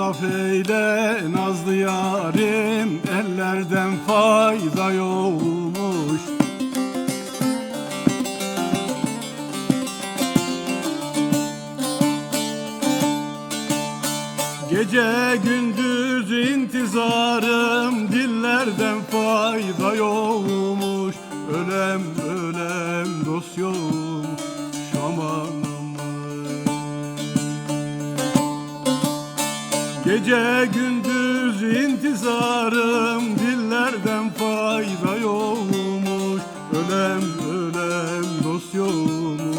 İnsaf eyle nazlı yarim Ellerden fayda yokmuş. Gece gündüz intizarım Dillerden fayda yokmuş Gece gündüz intizarım Dillerden fayda yokmuş. Ölem ölem dost yokmuş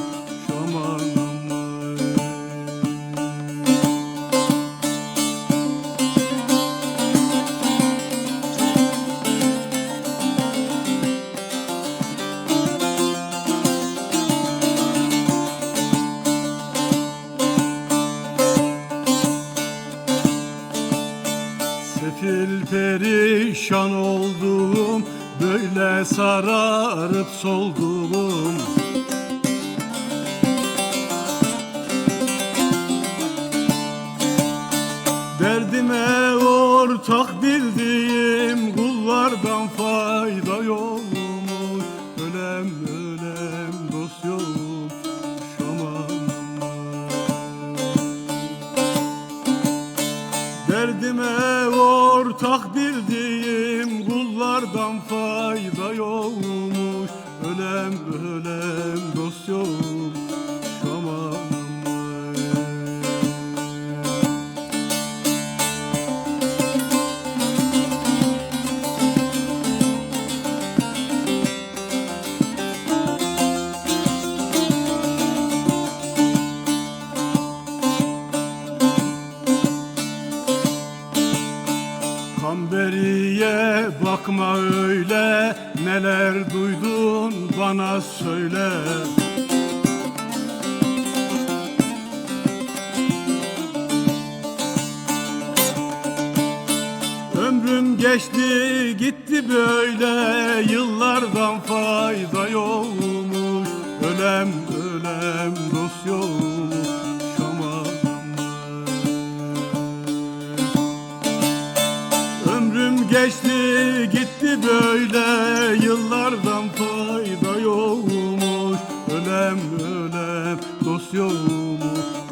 perişan oldum Böyle sararıp soldum. Derdime ortak bildiğim kullardan fayda yokmuş Ölem ölem dost yok şaman Derdime ortak bildiğim kullardan fayda yokmuş. Ölem ölem dost yok Kamberiye bakma öyle Neler duydun bana söyle. Ömrüm geçti gitti böyle Yıllardan fayda yokmuş. Ölem ölem dost yokmuş geçti gitti böyle Yıllardan fayda yokmuş. Ölem ölem dost yokmuş